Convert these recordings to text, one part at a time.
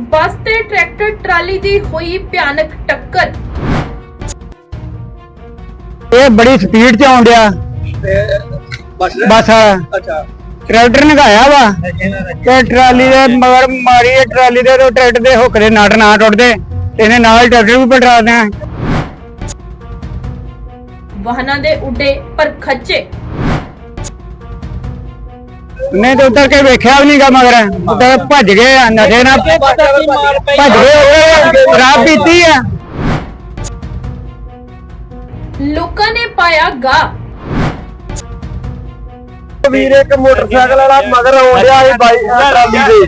ਬੱਸ ਤੇ tractor trolley ਦੀ ਹੋਈ ਭਿਆਨਕ ਟੱਕਰ। ਇਹ ਬੜੀ ਸਪੀਡ 'ਚ ਆਉਣ ਡਿਆ। ਬਸ ਬਸ ਅੱਛਾ। ਟਰੈਕਟਰ ਨਗਾਇਆ ਵਾ। ਤੇ ਟਰਾਲੀ ਦੇ ਮਗਰ ਮਾਰੀ ਇਹ ਟਰਾਲੀ ਦੇ ਤੇ ਟਰੈਕਟਰ ਦੇ ਹੁੱਕ ਦੇ ਨਟ ਨਾ ਟੁੱਟਦੇ। ਤੇ ਇਹਨੇ ਨਾਲ ਟਰੈਕਟਰ ਵੀ ਪਲਟਾ ਦਿਆਂ ਵਾਹਨਾਂ ਦੇ ਉੱਡੇ ਪਰ ਖੱਚੇ ਨਹੀਂ ਤੇ ਉਤਰ ਕੇ ਵੇਖਿਆ ਵੀ ਨਹੀਂਗਾ ਮਗਰ। ਉਧਰ ਭੱਜ ਗਏ ਆ ਨਸ਼ੇ ਨਾਲ ਭੱਜ ਗਏ ਰਾਤ ਪੀਤੀ ਆ। ਲੋਕਾਂ ਨੇ ਪਾਇਆ ਗਾ ਵੀਰ ਇੱਕ ਮੋਟਰਸਾਈਕਲ ਵਾਲਾ ਮਗਰ ਆਉਂਦਿਆ ਸੀ ਬਾਈ ਟਰਾਲੀ ਦੇ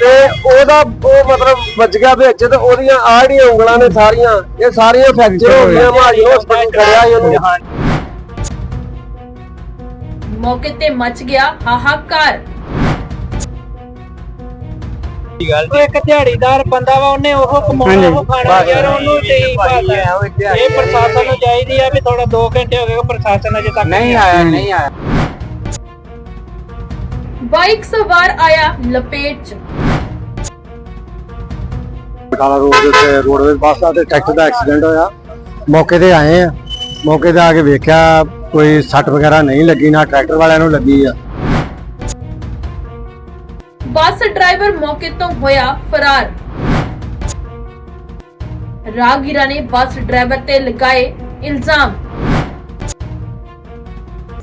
ਤੇ ਉਹਦਾ ਉਹ ਮਤਲਬ ਵੱਜ ਗਿਆ ਵਿੱਚ ਤੇ ਉਹਦੀਆਂ ਆੜੀਆਂ ਉਂਗਲਾਂ ਨੇ ਸਾਰੀਆਂ ਇਹ ਸਾਰੀਆਂ ਫ੍ਰੈਕਚਰ ਹੋ ਗਈਆਂ ਮਾਜੀ ਹਸਪਤਾਲ ਖੜਿਆ ਸੀ ਉਹਨੂੰ। ਮੌਕੇ ਤੇ ਮਚ ਗਿਆ ਹਾਹਾਕਾਰ। ਉਹ ਇੱਕ ਦਿਹਾੜੀਦਾਰ ਬੰਦਾ ਵਾ ਉਹਨੇ ਉਹ ਕਮਾਉਣਾ ਉਹ ਖਾਣਾ ਯਾਰ ਉਹਨੂੰ ਤੇ ਹੀ ਭਾਲਦਾ ਇਹ ਪ੍ਰਸ਼ਾਸਨ ਨੂੰ ਚਾਹੀਦੀ ਆ ਵੀ ਥੋੜਾ 2 ਘੰਟੇ ਹੋ ਗਏ ਉਹ ਪ੍ਰਸ਼ਾਸਨ ਅਜੇ ਤੱਕ ਨਹੀਂ ਆਇਆ। ਨਹੀਂ ਆਇਆ। ਬਾਈਕ ਸਵਾਰ ਆਇਆ ਲਪੇਟ 'ਚ। ਬਟਾਲਾ ਰੋਡ ਦੇ ਉੱਤੇ ਰੋਡਵੇਜ਼ ਬੱਸ ਦਾ ਤੇ ਟਰੈਕਟਰ ਦਾ ਐਕਸੀਡੈਂਟ ਹੋਇਆ। ਮੌਕੇ ਤੇ ਆਏ ਆ। ਮੌਕੇ ਤੇ ਆ ਕੇ ਵੇਖਿਆ ਕੋਈ ਸੱਟ ਵਗੈਰਾ ਨਹੀਂ ਲੱਗੀ, ਨਾ ਟਰੈਕਟਰ ਵਾਲਿਆਂ ਨੂੰ ਲੱਗੀ ਆ। ਬੱਸ ਡਰਾਈਵਰ ਮੌਕੇ ਤੋਂ ਹੋਇਆ ਫਰਾਰ। ਰਾਹਗੀਰਾਂ ਨੇ ਬੱਸ ਡਰਾਈਵਰ ਤੇ ਲਗਾਏ ਇਲਜ਼ਾਮ।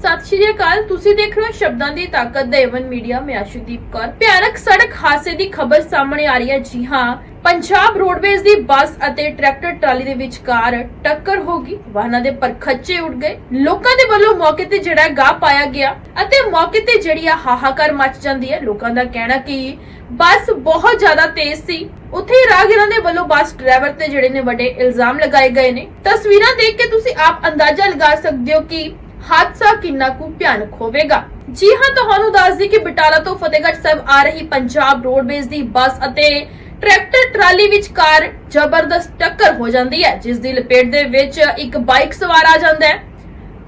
ਸਤਿ ਸ਼੍ਰੀ ਅਕਾਲ। ਤੁਸੀਂ ਦੇਖ ਰਹੇ ਹੋ ਸ਼ਬਦਾਂ ਦੀ ਤਾਕਤ ਦਾ ਏਵਨ ਮੀਡੀਆ ਮੈਂ ਆਸ਼ੂਦੀਪ ਕੌਰ। ਭਿਆਨਕ ਸੜਕ ਹਾਦਸੇ ਦੀ ਖਬਰ ਸਾਹਮਣੇ ਆ ਰਹੀ ਹੈ। ਜੀ ਹਾਂ, ਪੰਜਾਬ ਰੋਡਵੇਜ਼ ਦੀ ਬੱਸ ਅਤੇ ਟਰੈਕਟਰ ਟਰਾਲੀ ਦੇ ਵਿਚਕਾਰ ਟੱਕਰ ਹੋ ਗਈ। ਵਾਹਨਾਂ ਦੇ ਪਰਖੱਚੇ ਉੱਡ ਗਏ। ਲੋਕਾਂ ਦੇ ਵੱਲੋਂ ਮੌਕੇ ਤੇ ਜਿਹੜਾ ਗਾਹ ਪਾਇਆ ਗਿਆ ਅਤੇ ਮੌਕੇ ਤੇ ਜਿਹੜੀ ਆ ਹਾਹਾਕਾਰ ਮਚ ਜਾਂਦੀ ਹੈ। ਲੋਕਾਂ ਦਾ ਕਹਿਣਾ ਕਿ ਬੱਸ ਬਹੁਤ ਜ਼ਿਆਦਾ ਤੇਜ਼ ਸੀ। ਉੱਥੇ ਹੀ ਰਾਹਗੀਰਾਂ ਦੇ ਵੱਲੋਂ ਬੱਸ ਡਰਾਈਵਰ ਤੇ ਜਿਹੜੇ ਨੇ ਵੱਡੇ ਇਲਜ਼ਾਮ ਲਗਾਏ ਗਏ ਨੇ। ਤਸਵੀਰਾਂ ਦੇਖ ਕੇ ਤੁਸੀਂ ਆਪ ਅੰਦਾਜ਼ਾ ਲਗਾ ਸਕਦੇ ਹੋ ਕਿ ਹਾਦਸਾ ਕਿੰਨਾ ਕੁ ਭਿਆਨਕ ਹੋਵੇਗਾ? ਜੀ ਹਾਂ, ਤੁਹਾਨੂੰ ਦੱਸ ਦਈ ਕਿ ਬਟਾਲਾ ਤੋਂ ਫਤਿਹਗੜ੍ਹ ਸਾਹਿਬ ਆ ਰਹੀ ਪੰਜਾਬ ਰੋਡਵੇਜ਼ ਦੀ ਬੱਸ ਅਤੇ ਟਰੈਕਟਰ ਟਰਾਲੀ ਵਿਚਕਾਰ ਜ਼ਬਰਦਸਤ ਟੱਕਰ ਹੋ ਜਾਂਦੀ ਹੈ, ਜਿਸ ਦੀ ਲਪੇਟ ਦੇ ਵਿੱਚ ਇੱਕ ਬਾਈਕ ਸਵਾਰ ਆ ਜਾਂਦਾ ਹੈ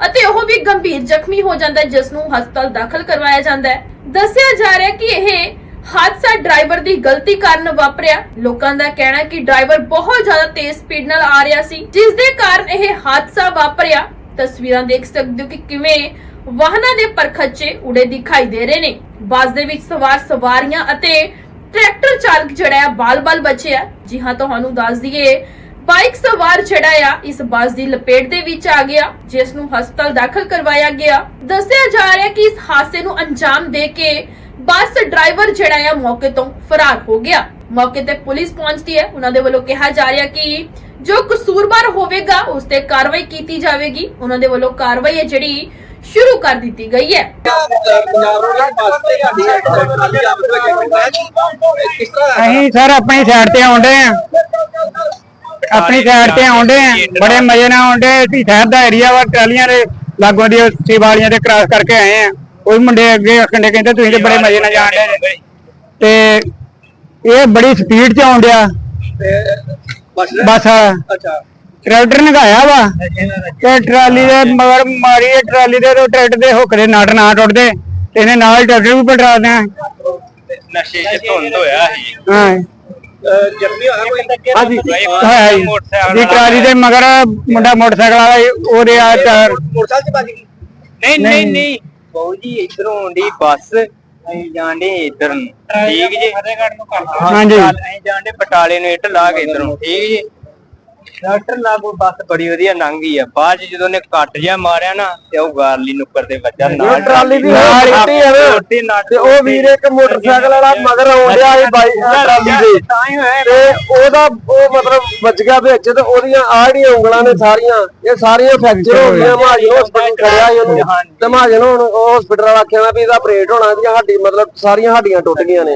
ਅਤੇ ਉਹ ਵੀ ਗੰਭੀਰ ਜ਼ਖਮੀ ਹੋ ਜਾਂਦਾ ਹੈ, ਜਿਸ ਨੂੰ ਹਸਪਤਾਲ ਦਾਖਲ ਕਰਵਾਇਆ ਜਾਂਦਾ ਹੈ। ਦੱਸਿਆ ਜਾ ਰਿਹਾ ਹੈ ਕਿ ਇਹ ਹਾਦਸਾ ਡਰਾਈਵਰ ਦੀ ਗਲਤੀ ਕਾਰਨ ਵਾਪਰਿਆ। ਲੋਕਾਂ ਦਾ ਕਹਿਣਾ ਹੈ ਕਿ ਡਰਾਈਵਰ ਬਹੁਤ ਜ਼ਿਆਦਾ ਤੇਜ਼ ਸਪੀਡ ਨਾਲ ਆ ਰਿਹਾ ਸੀ, ਜਿਸ ਦੇ ਕਾਰਨ ਇਹ ਹਾਦਸਾ ਵਾਪਰਿਆ। ਤਸਵੀਰਾਂ ਦੇਖ ਸਕਦੇ ਹੋ ਕਿ ਕਿਵੇਂ ਵਾਹਨਾਂ ਦੇ ਪਰਖੱਚੇ ਉੜੇ ਦਿਖਾਈ ਦੇ ਰਹੇ ਨੇ। ਬੱਸ ਦੇ ਵਿੱਚ ਸਵਾਰ ਸਵਾਰੀਆਂ ਅਤੇ ਟਰੈਕਟਰ ਚਾਲਕ ਜਿਹੜਾ ਆ, ਬਾਲ-ਬਾਲ ਬਚਿਆ ਜੀ ਹਾਂ, ਤੁਹਾਨੂੰ ਦੱਸ ਦਈਏ, ਬਾਈਕ ਸਵਾਰ ਜਿਹੜਾ ਆ, ਇਸ ਬੱਸ ਦੀ ਲਪੇਟ ਦੇ ਵਿੱਚ ਆ ਗਿਆ, ਜਿਸ ਨੂੰ ਹਸਪਤਾਲ ਦਾਖਲ ਕਰਵਾਇਆ ਗਿਆ। ਦੱਸਿਆ ਜਾ ਰਿਹਾ ਕਿ ਇਸ ਹਾਦਸੇ ਨੂੰ ਅੰਜਾਮ ਦੇ ਕੇ ਬੱਸ ਡਰਾਈਵਰ ਜਿਹੜਾ ਆ, ਮੌਕੇ ਤੋਂ ਫਰਾਰ ਹੋ ਗਿਆ। ਮੌਕੇ ਤੇ ਪੁਲਿਸ ਪਹੁੰਚਦੀ ਹੈ। ਉਹਨਾਂ ਦੇ ਵੱਲੋਂ ਕਿਹਾ ਜਾ ਰਿਹਾ ਕਿ ਜੋ ਕਸੂਰਵਾਰ ਹੋਵੇਗਾ, ਉਸ ਤੇ ਕਾਰਵਾਈ ਕੀਤੀ ਜਾਵੇਗੀ। ਉਹਨਾਂ ਦੇ ਵੱਲੋਂ ਕਾਰਵਾਈ ਹੈ ਜਿਹੜੀ ਸ਼ੁਰੂ ਕਰ ਦਿੱਤੀ ਗਈ ਹੈ। ਅਸੀਂ ਸਰ ਆਪਣੀ ਸਾਈਡ ਤੇ ਆਉਂਦੇ ਆ ਆਪਣੀ ਸਾਈਡ ਤੇ ਆਉਂਦੇ ਆ ਬੜੇ ਮਜ਼ੇ ਨਾਲ ਆਉਂਦੇ ਅਸੀਂ ਸ਼ਹਿਰ ਦਾ ਏਰੀਆ ਵਾ, ਟਰਾਲੀਆਂ ਦੇ ਲਾਗੋਂ ਦੀ ਸੀ ਵਾਲੀਆਂ ਦੇ ਕ੍ਰਾਸ ਕਰਕੇ ਆਏ ਆ ਕੋਈ ਮੁੰਡੇ ਅੱਗੇ ਆਖੰਡੇ ਕਹਿੰਦੇ ਤੁਸੀਂ ਤੇ ਬੜੇ ਮਜ਼ੇ ਨਾਲ ਜਾਣਦੇ ਜੇ ਤੇ ਇਹ ਬੜੀ ਸਪੀਡ 'ਚ ਆਉਣ ਡਿਆ। ਬਸ ਅੱਛਾ। ਟਰੈਕਟਰ ਨਗਾਇਆ ਵਾ ਤੇ ਟਰਾਲੀ ਦੇ ਮਗਰ ਮਾਰੀ ਇਹ ਟਰਾਲੀ ਦੇ ਤੇ ਟਰੈਕਟਰ ਦੇ ਹੁੱਕ ਦੇ ਨਟ ਨਾ ਟੁੱਟਦੇ ਤੇ ਇਹਨੇ ਨਾਲ ਟਰੈਕਟਰ ਵੀ ਪਲਟਾ ਦਿਆਂ ਨਸ਼ੇ 'ਚ ਧੁੰਦ ਹੋਇਆ ਸੀ। ਹਾਂ। ਜ਼ਖਮੀ ਹੋਇਆ ਕੋਈ? ਹਾਂਜੀ। ਹੈ ਜੀ ਜੀ ਟਰਾਲੀ ਦੇ ਮਗਰ ਮੁੰਡਾ ਮੋਟਰਸਾਈਕਲ ਵਾਲਾ ਉਹਦੇ ਆ ਚਾਰ। ਮੋਟਰਸਾਈਕਲ ਚ ਵੱਜ ਗਈ? ਨਹੀਂ ਨਹੀਂ ਨਹੀਂ। ਬਾਊ ਜੀ ਇਧਰੋਂ ਆਉਂਦੀ ਬੱਸ। ਅਸੀਂ ਜਾਂਦੇ ਇਧਰ ਨੂੰ। ਠੀਕ ਜੀ? ਫਤਿਹਗੜ੍ਹ ਨੂੰ ਕਰਦਾ ਹਾਂਜੀ। ਅਸੀਂ ਜਾਂਦੇ ਬਟਾਲੇ ਨੂੰ ਇੱਟ ਲਾ ਕੇ ਇਧਰੋਂ। ਠੀਕ ਜੀ? ਡਾਕਟਰ ਲਾਗੂ ਬੱਸ ਬੜੀ ਵਧੀਆ ਲੰਘ ਗਈ ਆ। ਬਾਅਦ 'ਚ ਜਦੋਂ ਨੇ ਕੱਟ ਜਿਹਾ ਮਾਰਿਆ ਨਾ ਤੇ ਉਹ ਗਾਰਲੀ ਨੁੱਕਰ ਦੇ ਵੱਜਾ। ਨਾਲ ਟਰਾਲੀ ਦੀ ਨਾਲ ਟੁੱਟੀ ਆ ਨਾ। ਟੁੱਟੀ ਨਾ ਤੇ ਉਹ ਵੀਰ ਇੱਕ ਮੋਟਰਸਾਈਕਲ ਵਾਲਾ ਮਗਰ ਆਉਂਦਿਆ ਸੀ ਬਾਈ ਟਰਾਲੀ ਦੇ। ਤਾਂ ਹੀ ਹੋਇਆ ਤੇ ਉਹਦਾ ਉਹ ਮਤਲਬ ਵੱਜ ਗਿਆ ਵਿੱਚ ਤੇ ਉਹਦੀਆਂ ਆੜੀਆਂ ਉਂਗਲਾਂ ਨੇ ਸਾਰੀਆਂ। ਇਹ ਸਾਰੀਆਂ ਫ੍ਰੈਕਚਰ ਹੋ ਗਈਆਂ। ਮਹਾਜਨ ਹਸਪਤਾਲ ਖੜਿਆ ਸੀ ਉਹਨੂੰ ਤੇ ਮਹਾਜਨ ਹੁਣ ਉਹ ਹਸਪੀਟਲ ਵਾਲਾ ਆਖਿਆ ਵੀ ਇਹਦਾ ਆਪਰੇਟ ਹੋਣਾ ਇਹਦੀਆਂ ਹੱਡੀ ਮਤਲਬ ਸਾਰੀਆਂ ਹੱਡੀਆਂ ਟੁੱਟ ਗਈਆਂ ਨੇ।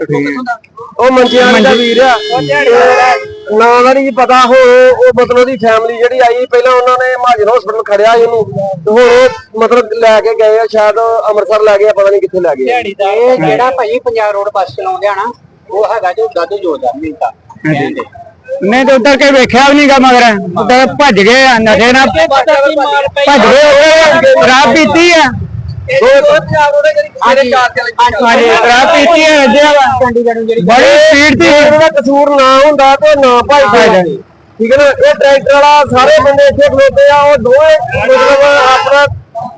ਉਹ ਮੰਜਿਆਂ ਦਾ ਵੀਰ ਆ। ਤੇ ਨਾਂ ਦਾ ਨਹੀਂ ਪਤਾ ਹੋ ਉਹ ਮਤਲਬ ਉਹਦੀ ਫੈਮਿਲੀ ਜਿਹੜੀ ਆਈ ਪਹਿਲਾਂ ਉਹਨਾਂ ਨੇ ਮਹਾਜਨ ਹਸਪੀਟਲ ਖੜਿਆ ਸੀ ਉਹਨੂੰ ਤੇ ਹੁਣ ਉਹ ਮਤਲਬ ਲੈ ਕੇ ਗਏ ਆ ਸ਼ਾਇਦ ਅੰਮ੍ਰਿਤਸਰ ਲੈ ਗਏ ਆ, ਪਤਾ ਨਹੀਂ ਕਿੱਥੇ ਲੈ ਗਏ ਆ। ਇਹ ਜਿਹੜਾ ਭਾਈ ਪੰਜਾਬ ਰੋਡ ਬੱਸ ਚਲਾਉਂਦੇ ਆ ਨਾ ਉਹ ਹੈਗਾ ਜੋ ਦਾਦੂ ਜੋਦਾ ਮਿੰਤਾ ਨਹੀਂ ਤੇ ਉਤਰ ਕੇ ਵੇਖਿਆ ਵੀ ਨਹੀਂਗਾ ਮਗਰ ਉਧਰ ਭੱਜ ਗਏ ਆ ਨਸ਼ੇ ਨਾਲ ਭੱਜ ਗਏ ਉਹ ਰਾਤ ਪੀਤੀ ਆ ਦੋ ਪੰਜਾਬ ਰੋਡ ਜਿਹੜੀ ਮੇਰੇ ਚਾਰ ਚੱਲ ਹਾਂਜੀ। ਸ਼ਰਾਬ ਪੀਤੀ ਹੈ ਰੱਜਿਆ ਵਾ ਚੰਡੀਗੜ੍ਹ ਨੂੰ ਜਿਹੜੀ ਬੜੀ ਸਪੀਡ ਦੀ। ਉਹਦਾ ਕਸੂਰ ਨਾ ਹੁੰਦਾ ਤੇ ਨਾ ਭਾਈ ਹਾਂਜੀ। ਠੀਕ ਹੈ ਨਾ? ਇਹ ਟਰੈਕਟਰ ਵਾਲਾ ਸਾਰੇ ਬੰਦੇ ਇੱਥੇ ਖਲੋਤੇ ਆ ਉਹ ਦੋਵੇਂ ਮਤਲਬ ਆਪਣਾ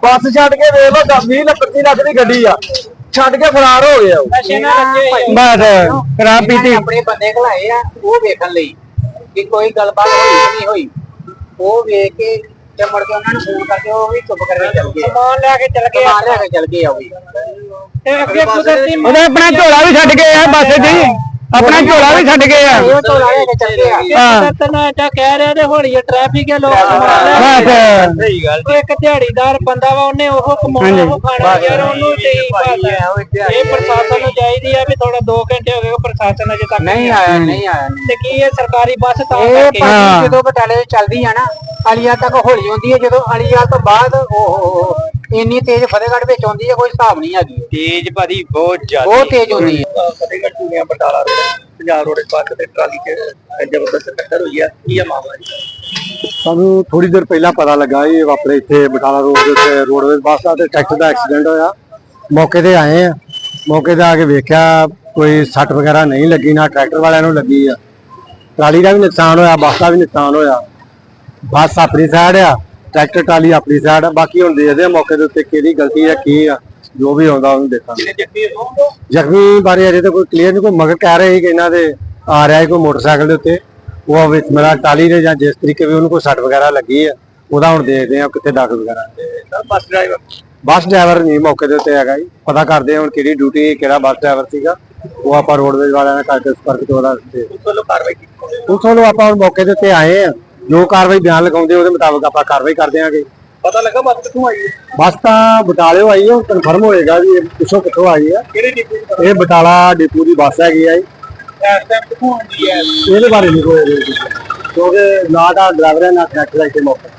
ਬੱਸ ਛੱਡ ਕੇ ਵੇਖ ਲਓ 10 20 ਲੱਖ 25 ਲੱਖ ਦੀ ਗੱਡੀ ਆ। ਛੱਡ ਕੇ ਫਰਾਰ ਹੋ ਗਿਆ। ਬਸ ਸ਼ਰਾਬ ਪੀਤੀ ਆਪਣੇ ਬੰਦੇ ਘਲਾਏ ਆ ਉਹ ਵੇਖਣ ਲਈ ਕਿ ਕੋਈ ਗੱਲਬਾਤ ਹੋਈ ਨਹੀਂ ਹੋਈ। ਉਹ ਵੇਖ ਕੇ ਤੇ ਮੁੜ ਕੇ ਉਹਨਾਂ ਨੂੰ ਫੋਨ ਕਰਕੇ ਉਹ ਵੀ ਚੁੱਪ ਕਰਕੇ ਚੱਲ ਗਏ। ਸਮਾਨ ਲੈ ਕੇ ਚਲ ਗਏ ਸਮਾਨ ਲੈ ਕੇ ਚੱਲ ਗਏ ਆ ਉਹ ਵੀ। ਤੇ ਅੱਗੇ ਕੁਦਰਤੀ ਉਹਨੇ ਆਪਣਾ ਝੋਲਾ ਵੀ ਛੱਡ ਗਏ ਆ ਬੱਸ ਦੀ। ਆਪਣਾ ਝੋਲਾ ਵੀ ਛੱਡ ਗਏ ਆ। ਝੋਲਾ ਲੈ ਕੇ ਚੱਲ ਗਏ ਆ ਹਾਂ। ਨਾਲ ਇੱਦਾਂ ਕਹਿ ਰਿਹਾ ਤੇ ਹੌਲੀ ਟ੍ਰੈਫਿਕ ਹੈ ਲੋਕ ਸਮਾਨ ਲੈ ਬਸ ਸਹੀ ਗੱਲ ਇੱਕ ਦਿਹਾੜੀਦਾਰ ਬੰਦਾ ਵਾ ਉਹਨੇ ਉਹ ਕਮਾਉਣਾ ਉਹ ਖਾਣਾ ਯਾਰ ਉਹਨੂੰ ਤੇ ਹੀ ਭਾਲਦਾ ਇਹ ਪ੍ਰਸ਼ਾਸਨ ਨੂੰ ਚਾਹੀਦੀ ਆ ਵੀ ਥੋੜਾ 2 ਘੰਟੇ ਹੋ ਗਏ ਉਹ ਪ੍ਰਸ਼ਾਸਨ ਅਜੇ ਤੱਕ ਨਹੀਂ ਆਇਆ ਨਹੀਂ ਆਇਆ ਨਹੀਂ। ਤੇ ਕੀ ਇਹ ਸਰਕਾਰੀ ਬੱਸ ਤਾਂ ਇਹ ਕਰਕੇ ਹਾਂ। ਭਾਜੀ ਜਦੋਂ ਬਟਾਲੇ ਚੱਲਦੀ ਆ ਨਾ ਅਲੀਆ ਤੱਕ ਹੌਲੀ ਹੁੰਦੀ ਹੈ ਜਦੋਂ ਅਲੀਆ ਤੋਂ ਬਾਅਦ ਉਹ ਇੰਨੀ ਤੇਜ਼ ਫਤਿਹਗੜ੍ਹ ਵਿੱਚ ਆਉਂਦੀ ਹੈ ਕੋਈ ਹਿਸਾਬ ਨਹੀਂ ਹੈਗੀ। ਤੇਜ਼ ਭਾਜੀ ਬਹੁਤ ਜ਼ਿਆਦਾ ਬਹੁਤ ਤੇਜ਼ ਹੁੰਦੀ ਹੈ ਫਤਿਹਗੜ੍ਹ ਚੂੜੀਆਂ ਬਟਾਲਾ ਰੋਡ ਪੰਜਾਬ ਰੋਡ ਪਾਸ ਤੇ ਟਰਾਲੀ 'ਚ ਜ਼ਬਰਦਸਤ ਟੱਕਰ ਹੋਈ ਆ। ਕੀ ਆ ਮਾਮਲਾ ਜੀ? ਸਾਨੂੰ ਥੋੜੀ ਦੇਰ ਪਹਿਲਾਂ ਪਤਾ ਲੱਗਾ ਇਹ ਆਪਣੇ ਇੱਥੇ ਬਟਾਲਾ ਰੋਡ ਦੇ ਉੱਤੇ ਰੋਡਵੇਜ਼ ਬੱਸ ਦਾ ਤੇ ਟਰੈਕਟਰ ਦਾ ਐਕਸੀਡੈਂਟ ਹੋਇਆ। ਮੌਕੇ ਤੇ ਆਏ ਆ। ਮੌਕੇ ਤੇ ਆ ਕੇ ਵੇਖਿਆ ਕੋਈ ਸੱਟ ਵਗੈਰਾ ਨਹੀਂ ਲੱਗੀ ਨਾ ਟਰੈਕਟਰ ਵਾਲਿਆਂ ਨੂੰ ਲੱਗੀ ਆ। ਟਰਾਲੀ ਦਾ ਵੀ ਨੁਕਸਾਨ ਹੋਇਆ ਬੱਸ ਦਾ ਵੀ ਨੁਕਸਾਨ ਹੋਇਆ। ਬੱਸ ਆਪਣੀ ਸਾਈਡ ਆ। ਟਰੈਕਟਰ ਟਰਾਲੀ ਆਪਣੀ ਸਾਈਡ ਆ ਬਾਕੀ ਹੁਣ ਦੇਖਦੇ ਆ ਮੌਕੇ ਦੇ ਉੱਤੇ ਕਿਹਦੀ ਗਲਤੀ ਆ ਕੀ ਆ ਜੋ ਵੀ ਆਉਂਦਾ ਉਹਨੂੰ ਦੇਖਾਂਗੇ। ਜ਼ਖਮੀ ਬਾਰੇ ਅਜੇ ਤਾਂ ਕੋਈ ਕਲੀਅਰ ਨਹੀਂ ਕੋਈ ਮਗਰ ਕਹਿ ਰਹੇ ਸੀ ਕਿ ਇਹਨਾਂ ਦੇ ਆ ਰਿਹਾ ਕੋਈ ਮੋਟਰਸਾਈਕਲ ਦੇ ਉੱਤੇ। ਉਹ ਵਿੱਚ ਮੇਰਾ ਟਾਲੀ ਦੇ ਜਾਂ ਜਿਸ ਤਰੀਕੇ ਵੀ ਉਹਨੂੰ ਕੋਈ ਸੱਟ ਵਗੈਰਾ ਲੱਗੀ ਆ ਉਹਦਾ ਹੁਣ ਦੇਖਦੇ ਆ ਕਿੱਥੇ ਦਾਖਲ ਵਗੈਰਾ ਬੱਸ ਡਰਾਈਵਰ ਬੱਸ ਡਰਾਈਵਰ ਨਹੀਂ ਮੌਕੇ ਦੇ ਉੱਤੇ ਹੈਗਾ ਜੀ। ਪਤਾ ਕਰਦੇ ਆ ਹੁਣ ਕਿਹੜੀ ਡਿਊਟੀ ਕਿਹੜਾ ਬੱਸ ਡਰਾਈਵਰ ਸੀਗਾ। ਉਹ ਆਪਾਂ ਰੋਡਵੇਜ਼ ਵਾਲਿਆਂ ਨਾਲ ਕਰਕੇ ਸੰਪਰਕ ਤੋਂ ਉਹਦਾ ਦੇ ਵੱਲੋਂ ਕਾਰਵਾਈ ਕੀਤੀ ਉਸ ਵੱਲੋਂ ਆਪਾਂ ਹੁਣ ਮੌਕੇ ਦੇ ਉੱਤੇ ਆਏ ਆ। ਜੋ ਕਾਰਵਾਈ ਬਿਆਨ ਲਗਾਉਂਦੇ ਉਹਦੇ ਮੁਤਾਬਕ ਆਪਾਂ ਕਾਰਵਾਈ ਕਰਦੇ ਆਂਗੇ ਪਤਾ ਲੱਗਾ ਬੱਸ ਕਿੱਥੋਂ ਆਈ ਹੈ? ਬੱਸ ਤਾਂ ਬਟਾਲਿਓ ਆਈ ਹੈ ਕਨਫਰਮ ਹੋਏਗਾ ਵੀ ਇਹ ਪਿੱਛੋਂ ਕਿੱਥੋਂ ਆਈ ਆ ਕਿਹੜੇ ਡਿਪੂ ਦੀ ਇਹ ਬਟਾਲਾ ਡਿਪੂ ਦੀ ਬੱਸ ਹੈਗੀ ਆ ਜੀ। ਇਸ ਟਾਈਮ ਕਿੱਥੋਂ ਆਉਂਦੀ ਹੈ? ਇਹਦੇ ਬਾਰੇ ਨਹੀਂ ਕੋਈ ਕਿਉਂਕਿ ਨਾ ਤਾਂ ਡਰਾਈਵਰ ਹੈ ਨਾ ਕੰਡਕਟਰ ਹੈ ਇੱਥੇ ਮੌਕੇ।